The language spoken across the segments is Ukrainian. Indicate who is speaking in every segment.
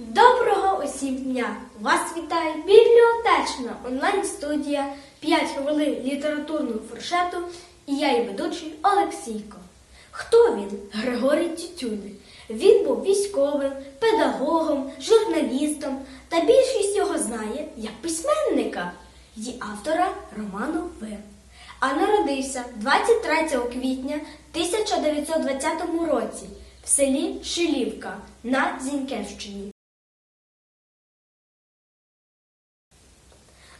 Speaker 1: Доброго усім дня! Вас вітає бібліотечна онлайн-студія 5 хвилин літературного фуршету і я її ведучий Олексійко. Хто він? Григорій Тютюник. Він був військовим, педагогом, журналістом та більшість його знає як письменника і автора роману Вир. А народився 23 квітня 1920 році в селі Шилівка на Зіньківщині.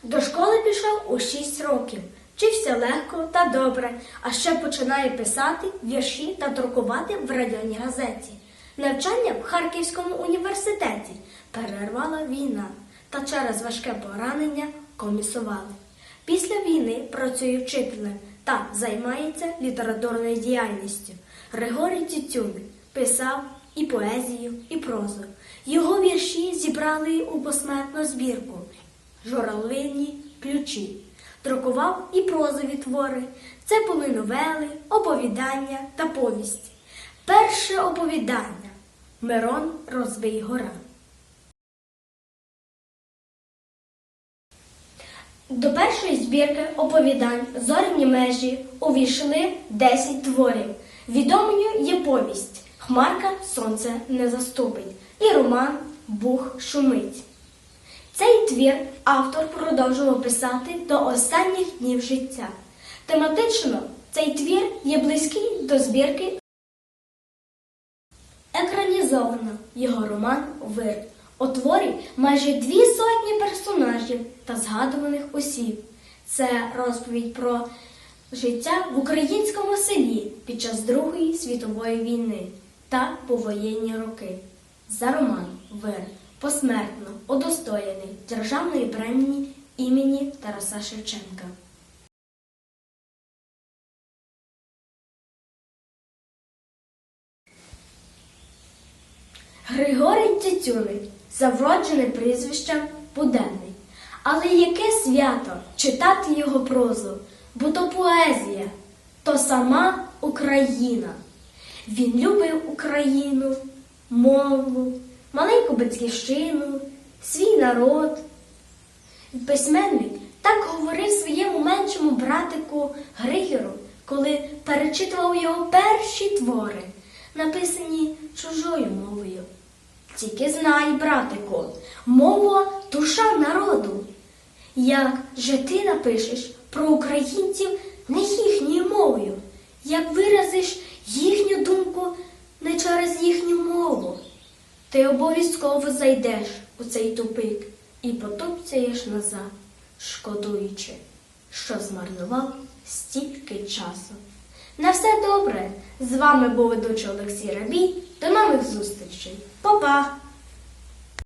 Speaker 1: До школи пішов у 6 років. Вчився легко та добре, а ще починає писати вірші та друкувати в районній газеті. Навчання в Харківському університеті перервала війна та через важке поранення комісували. Після війни працює вчителем та займається літературною діяльністю. Григорій Тютюник писав і поезію, і прозу. Його вірші зібрали у посмертну збірку журавлині ключі. Друкував і прозові твори. Це були новели, оповідання та повісті. Перше оповідання Мирон розбий гора. До першої збірки оповідань зоряні межі увійшли 10 творів. Відомою є повість Хмарка сонце не заступить і роман Бух шумить. Цей твір автор продовжував писати до останніх днів життя. Тематично цей твір є близький до збірки екранізовано його роман Вир. У творі майже дві сотні персонажів та згадуваних осіб. Це розповідь про життя в українському селі під час Другої світової війни та повоєнні роки. За роман Вир посмертно удостоєний державної премії імені Тараса Шевченка. Григорій Тютюник за вродженим прізвищем Буденний. Але яке свято читати його прозу, бо то поезія, то сама Україна. Він любив Україну, мову, маленьку батьківщину, свій народ. Письменник так говорив своєму меншому братику Григору, коли перечитував його перші твори, написані чужою мовою. Тільки знай, братику, мова душа народу. Як же ти напишеш про українців не їхньою мовою, як виразиш їхню думку не через їхню мову, ти обов'язково зайдеш у цей тупик і потупцяєш назад, шкодуючи, що змарнував стільки часу. На все добре! З вами був ведучий Олексій Рабій. До нових зустрічей. Па-па!